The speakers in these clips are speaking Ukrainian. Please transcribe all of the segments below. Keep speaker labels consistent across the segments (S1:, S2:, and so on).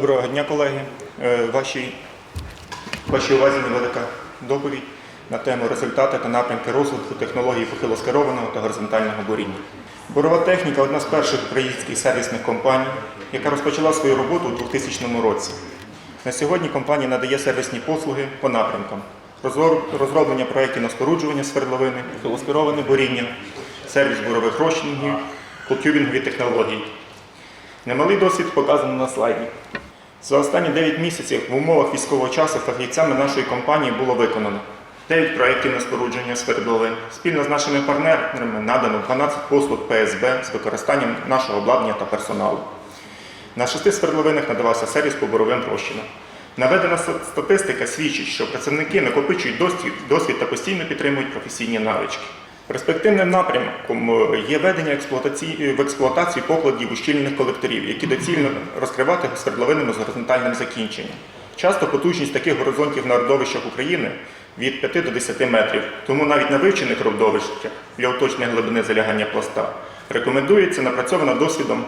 S1: дня, колеги. Е, Вашій, вашій увазі невелика доповідь на тему результати та напрямки розвитку технологій похилоскерованого та горизонтального буріння. Бурова техніка одна з перших українських сервісних компаній, яка розпочала свою роботу у 2000 році. На сьогодні компанія надає сервісні послуги по напрямкам: розроблення проєктів на споруджування свердловини, похилоскероване буріння, сервіс бурових розчинів, культюбінгові технології. Немалий досвід показано на слайді. За останні 9 місяців в умовах військового часу фахівцями нашої компанії було виконано 9 проєктів на спорудження свердловин. Спільно з нашими партнерами надано 12 послуг ПСБ з використанням нашого обладнання та персоналу. На шести свердловинах надавався сервіс по боровим розчинам. Наведена статистика свідчить, що працівники накопичують досвід, досвід та постійно підтримують професійні навички. Перспективним напрямком е, є ведення в експлуатацію покладів ущільнених колекторів, які доцільно розкривати свердловинами з горизонтальним закінченням. Часто потужність таких горизонтів на родовищах України від 5 до 10 метрів, тому навіть на вивчених родовищах для уточнення глибини залягання пласта рекомендується напрацьована досвідом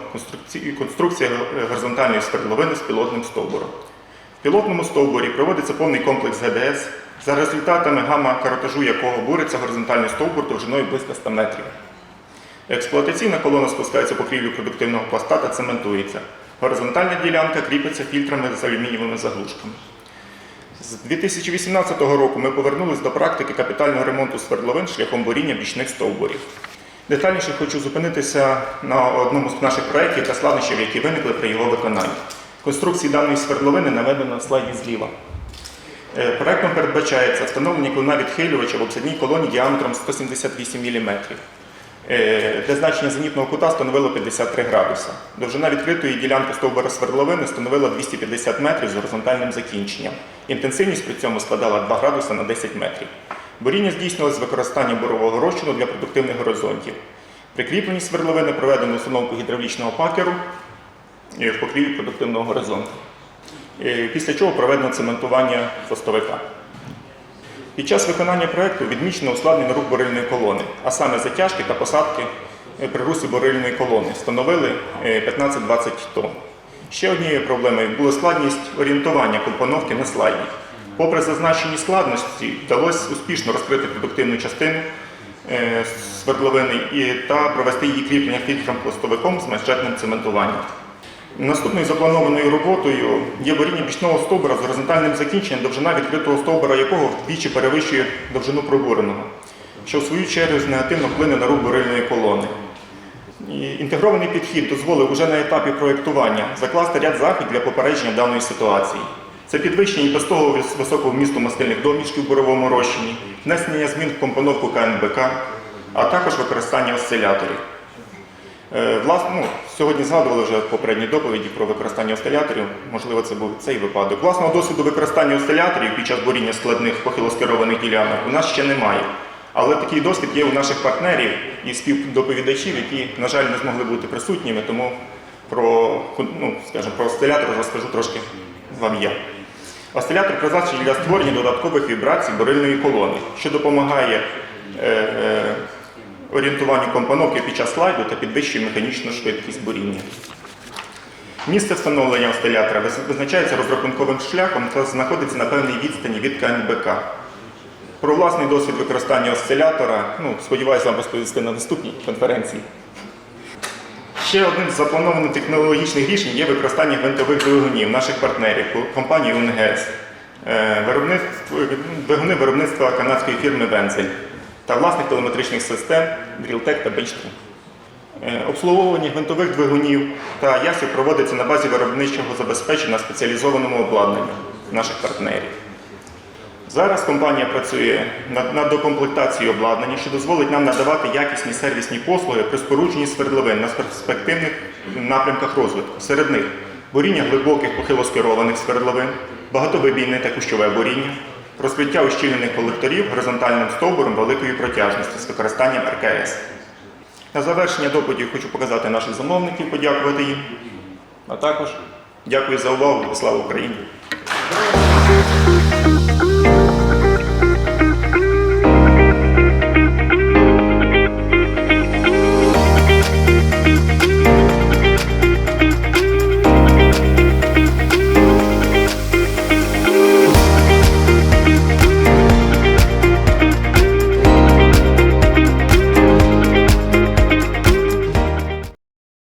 S1: конструкція горизонтальної свердловини з пілотним стовбуром. В пілотному стовбурі проводиться повний комплекс ГДС, за результатами гамма-каротажу якого буриться горизонтальний стовбур довжиною близько 100 метрів. Експлуатаційна колона спускається по крівлю продуктивного пласта та цементується. Горизонтальна ділянка кріпиться фільтрами з алюмінієвими заглушками. З 2018 року ми повернулись до практики капітального ремонту свердловин шляхом буріння бічних стовбурів. Детальніше хочу зупинитися на одному з наших проєктів та складнощів, які виникли при його виконанні. Конструкції даної свердловини наведено на слайді зліва. Е, Проектом передбачається встановлення клина відхилювача в обсядній колоні діаметром 178 мм, де значення зенітного кута становило 53 градуса. Довжина відкритої ділянки стовбура свердловини становила 250 метрів з горизонтальним закінченням. Інтенсивність при цьому складала 2 градуса на 10 метрів. Буріння здійснювалося з використанням бурового розчину для продуктивних горизонтів. При кріпленні свердловини проведено установку гідравлічного пакеру е, в покрівлі продуктивного горизонту. Е, Після чого проведено цементування хвостовика. Під час виконання проєкту відмічено ускладнений рух бурильної колони, а саме затяжки та посадки е, при русі бурильної колони становили е, 15-20 тонн. Ще однією проблемою була складність орієнтування компоновки на слайді. Попри зазначені складності, вдалося успішно розкрити продуктивну частину е, свердловини та провести її кріплення фільтром хвостовиком з манжетним цементуванням. Наступною запланованою роботою є буріння бічного стовбура з горизонтальним закінченням, довжина відкритого стовбура якого вдвічі перевищує довжину пробуреного, що в свою чергу негативно вплине на рух бурильної колони. Інтегрований підхід дозволив уже на етапі проєктування закласти ряд заходів для попередження даної ситуації. Це підвищення і без того високого вмісту мастильних домішків в буровому розчині, внесення змін в компоновку КНБК, а також використання осциляторів. Е, Власне, ну, сьогодні згадували вже в попередній доповіді про використання осциляторів. Можливо, це був цей випадок. Власного досвіду використання осциляторів під час буріння складних похилоскерованих ділянок у нас ще немає. Але такий досвід є у наших партнерів і співдоповідачів, які, на жаль, не змогли бути присутніми, тому про, ну, скажімо, про осцилятор розкажу трошки вам я. Осцилятор призначений для створення додаткових вібрацій бурильної колони, що допомагає е, е, орієнтуванню компоновки під час слайду та підвищує механічну швидкість буріння. Місце встановлення осцилятора визначається розрахунковим шляхом та знаходиться на певній відстані від КНБК. Про власний досвід використання осцилятора, ну, сподіваюся, вам розповісти на наступній конференції. Ще одним з запланованих технологічних рішень є використання гвинтових двигунів наших партнерів компанії УНГС. Е, двигуни виробництва канадської фірми Вензель та власних телеметричних систем Drilltech та Bridgestone. Е, Обслуговування гвинтових двигунів та ясів проводиться на базі виробничого забезпечення спеціалізованому обладнанню наших партнерів. Зараз компанія працює над, над докомплектацією обладнання, що дозволить нам надавати якісні сервісні послуги при спорудженні свердловин на перспективних напрямках розвитку. Серед них буріння глибоких похилоскерованих свердловин, багатовибійне та кущове буріння, розкриття ущільнених колекторів горизонтальним стовбуром великої протяжності з використанням РКС. На завершення доповіді хочу показати наших замовників, подякувати їм. А також дякую за увагу слава Україні!